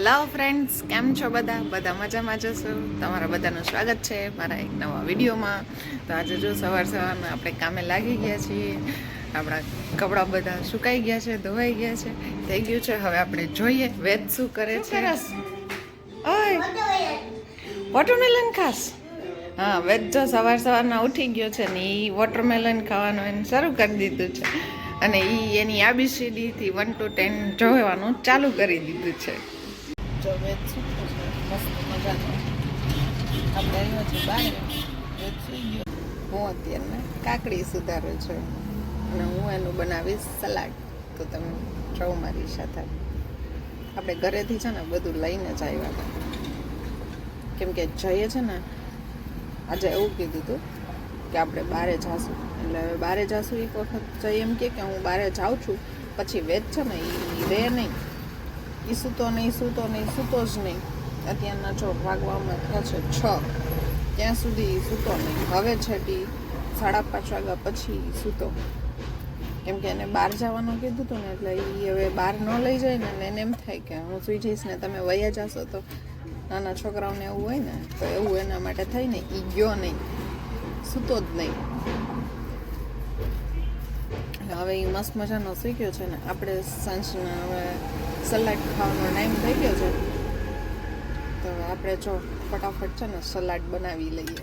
Hello friends કેમ છો બધા? બધા મજામાં જશો તમારા બધાનું સ્વાગત છે મારા એક નવા વિડીયોમાં. તો આજે જો સવાર સવારમાં આપણે કામે લાગી ગયા છીએ. આપણા કપડાં બધા સુકાઈ ગયા છે ધોવાઈ ગયા છે. થઈ ગયું છે. હવે આપણે જોઈએ વેદ શું કરે છે. ઓય. વોટરમેલન ખાસ. હા વેદ જો સવાર સવારના ઉઠી ગયો છે ને એ વોટરમેલન ખાવાનું એને શરૂ કરી દીધું છે. અને એ એની આબીસીડીથી વન ટુ ટેન જોવાનું ચાલુ કરી દીધું છે. જો વેદ છે મસ્ત મજાનો. આપણે આવ્યો છે બહાર. વેદ સુઈ હું અત્યારે કાકડી સુધારું છું. અને હું એનું બનાવીશ સલાડ. તો તમે જાઓ મારી સાથે. આપણે ઘરેથી છે ને બધું લઈને જ આવ્યા હતા. કેમ જઈએ છે ને, આજે એવું કીધું હતું કે આપણે બારે જાશું. એટલે હવે બારે જાશું એક વખત. જઈ એમ કે હું બારે જાઉં છું. પછી વેચ છે ને એ રહે નહીં. એ સૂતો નહીં સૂતો નહીં સૂતો જ નહીં. અત્યારના જો વાગવામાં થયા છે છ. ત્યાં સુધી સૂતો નહીં. હવે છેટી સાડા પાંચ વાગ્યા પછી સૂતો કેમ કે એને બહાર જવાનું કીધું હતું ને એટલે એ હવે બહાર ન લઈ જાય ને એને એમ થાય કે હું સુઈ જઈશ ને તમે વયા જાશો તો નાના છોકરાઓને એવું હોય ને તો એવું એના માટે થઈને એ ગયો નહીં. સૂતો જ નહીં. હવે એ મસ્ત મજાનો શીખ્યો છે ને. આપણે સાંજના હવે સલાડ ખાવાનો ટાઈમ થઈ ગયો છે. તો આપણે જો ફટાફટ છે ને સલાડ બનાવી લઈએ.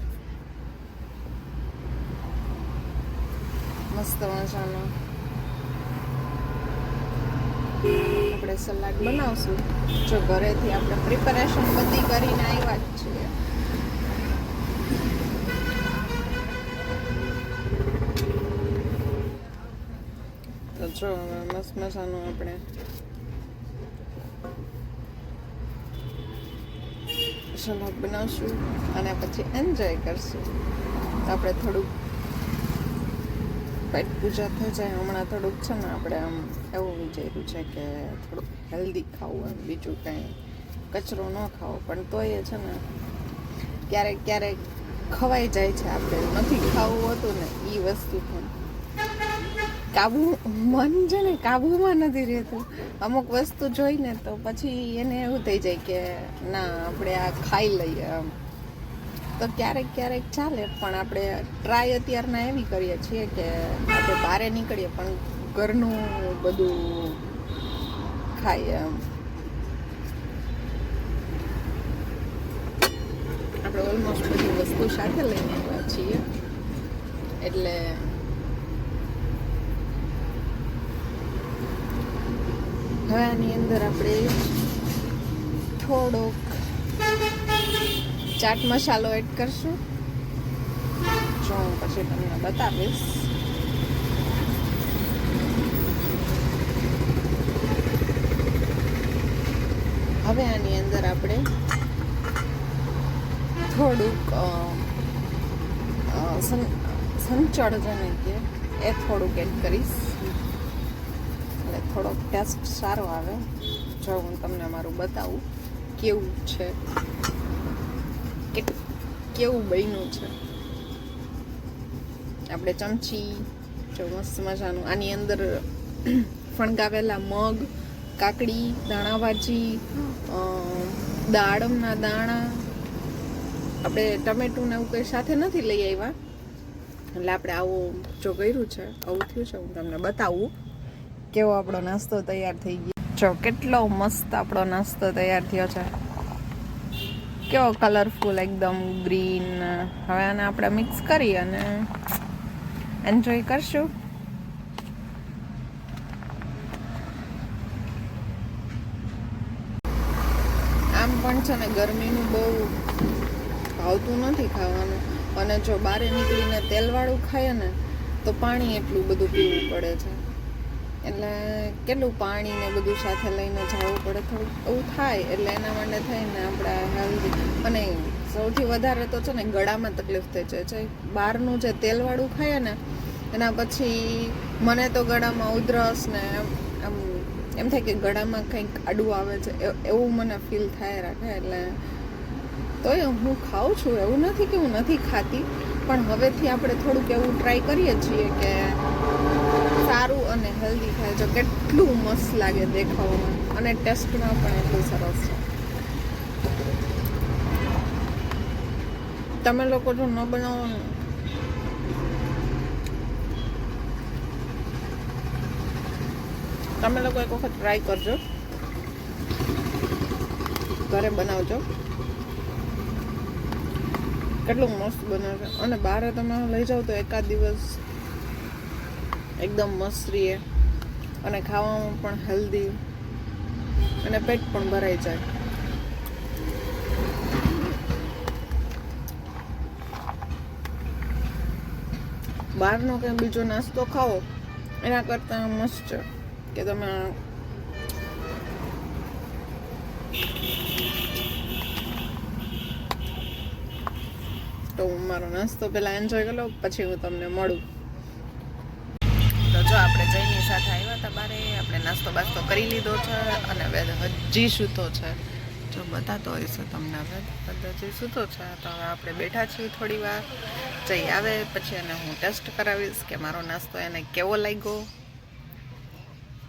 મસ્ત મજાનો. આપણે સલાડ બનાવશું. જો ઘરેથી આપણે પ્રિપેરેશન બધી કરીને આવ્યા જ છીએ. તો જો, મસ્ત મજાનું આપણે સલાડ બનાવશું અને પછી એન્જોય કરશું. આપણે થોડુંક પેટ પૂજા થઈ જાય. હમણાં થોડુંક છે ને આપણે આમ એવું વિચાર્યું છે કે થોડુંક હેલ્ધી ખાવું એમ બીજું કંઈ કચરો ન ખાવો. પણ તોય છે ને ક્યારેક ક્યારેક ખવાઈ જાય છે આપણે. નથી ખાવું હોતું ને એ વસ્તુ પણ. કાબુ મન છે ને, કાબુમાં નથી રહેતું. અમુક વસ્તુ જોઈને તો પછી એને એવું થઈ જાય કે, ના, આપણે આ ખાઈ લઈએ આમ તો ક્યારેક ક્યારેક ચાલે, પણ આપણે ટ્રાય અત્યારના એવી કરીએ છીએ કે આપણે બહાર નીકળીએ, પણ ઘરનું બધું ખાઈએ એમ. આપણે ઓલમોસ્ટ બધી વસ્તુ સાથે લઈને આવ્યા છીએ. એટલે હવે આની અંદર આપણે થોડોક ચાટ મસાલો એડ કરશું. જો, હું પછી તમને બતાવીશ. હવે આની અંદર આપણે થોડુંક સંચળ જેને કે એ થોડુંક એડ કરીશ. થોડોક ટેસ્ટ સારો આવે. જો હું તમને મારું બતાવું, કેવું છે? કેવું બન્યું છે? આપણે ચમચી, જો મસ્ત મજાનું. આની અંદર ફણગાવેલા મગ, કાકડી દાણા ભાજી દાડમના દાણા. આપણે ટમેટું ને એવું કંઈ સાથે નથી લઈ આવ્યા. એટલે આપણે આવું જો કર્યું છે, આવું થયું છે, હું તમને બતાવું. કેવો આપણો નાસ્તો તૈયાર થઈ ગયો? જો, કેટલો મસ્ત આપણો નાસ્તો તૈયાર થયો છે. કેવો કલરફુલ એકદમ ગ્રીન હવે આને આપણે મિક્સ કરી અને એન્જોય કરશું. આમ પણ છે ને, ગરમીનું બહુ ભાવતું નથી ખાવાનું. અને જો બારે નીકળીને તેલવાળું ખાઈએ ને, તો પાણી એટલું બધું પીવું પડે છે. એટલે કેટલું પાણી ને બધું સાથે લઈને જવું પડે? થોડુંક એવું થાય, એટલે એના માટે થઈને આપણા હેલ્ધી અને સૌથી વધારે તો છે ને ગળામાં તકલીફ થઈ જાય છે. બહારનું જે તેલવાળું ખાઈએ ને, એના પછી મને તો ગળામાં ઉધરસ ને આમ એમ થાય કે ગળામાં કંઈક આડું આવે છે એવું મને ફીલ થાય રાખે, એટલે તોય હું ખાઉં છું, એવું નથી કે હું નથી ખાતી, પણ હવેથી આપણે થોડુંક એવું ટ્રાય કરીએ છીએ કે સારું અને હેલ્ધી ખાય છે. કેટલું મસ્ત લાગે દેખાવામાં. અને ટેસ્ટમાં પણ એટલું સરસ છે. તમે લોકો જો ન બનાવો તમે લોકો એક વખત ટ્રાય કરજો. ઘરે બનાવજો. કેટલું મસ્ત બનાવે. અને બહાર તમે લઈ જાઓ તો એકાદ દિવસ એકદમ મસ્ત રહીએ અને ખાવામાં પણ હેલ્ધી અને પેટ પણ ભરાઈ જાય. બહારનો કંઈ બીજો નાસ્તો ખાઓ એના કરતાં મસ્ત છે કે તમે તો હું મારો નાસ્તો પહેલાં એન્જોય કરી લઉં, પછી હું તમને મળું. જો જઈની સાથે આવ્યા હતા બારે. આપણે નાસ્તો બાસ્તો કરી લીધો છે અને હવે હજી સૂતો છે. જો બતાતો છે તમને હવે. હજી સૂતો છે, તો હવે આપણે બેઠા છીએ થોડી વાર. જઈ આવે પછી એને હું ટેસ્ટ કરાવીશ કે મારો નાસ્તો એને કેવો લાગ્યો.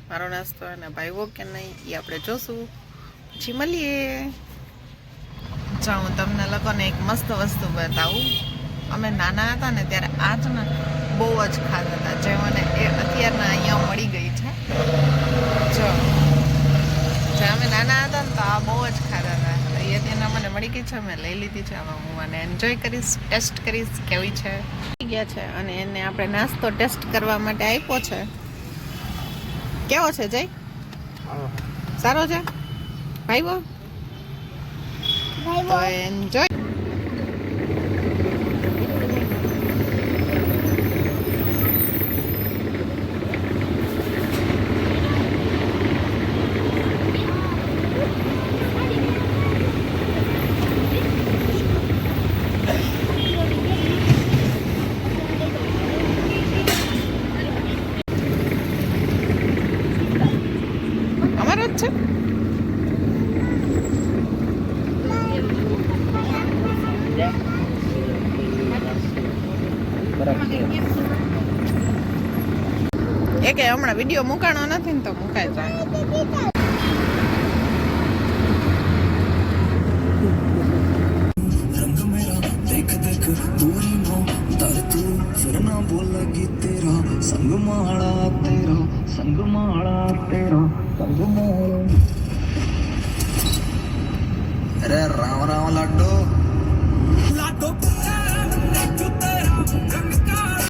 મારો નાસ્તો એને ભાવ્યો કે નહીં એ આપણે જોશું. પછી મળીએ. ચાલ હું તમને લોકોને એક મસ્ત વસ્તુ બતાવું. અમે નાના હતા ને ત્યારે આ જ ને બહુ જ ખાતા હતા. જે મને એ અત્યારના અહીંયા મળી ગઈ છે જો જે અમે નાના હતા ને તો આ બહુ જ ખાતા હતા તો એ અત્યારના મને મળી ગઈ છે મેં લઈ લીધી છે હવે હું આને એન્જોય કરીશ ટેસ્ટ કરીશ કેવી છે. થઈ ગયા છે અને એને આપણે નાસ્તો ટેસ્ટ કરવા માટે આપ્યો છે. કેવો છે જય? સારો છે? ભાઈવો તો એન્જોય અમારો જ છે? એ કે હમણાં વીડિયો મુકાણો નથી ને તો મુકાય જાય. ना बोलेगी तेरा संग माड़ा तेरा संग माड़ा तेरा संग माड़ा अरे राम राम लाडो लाडो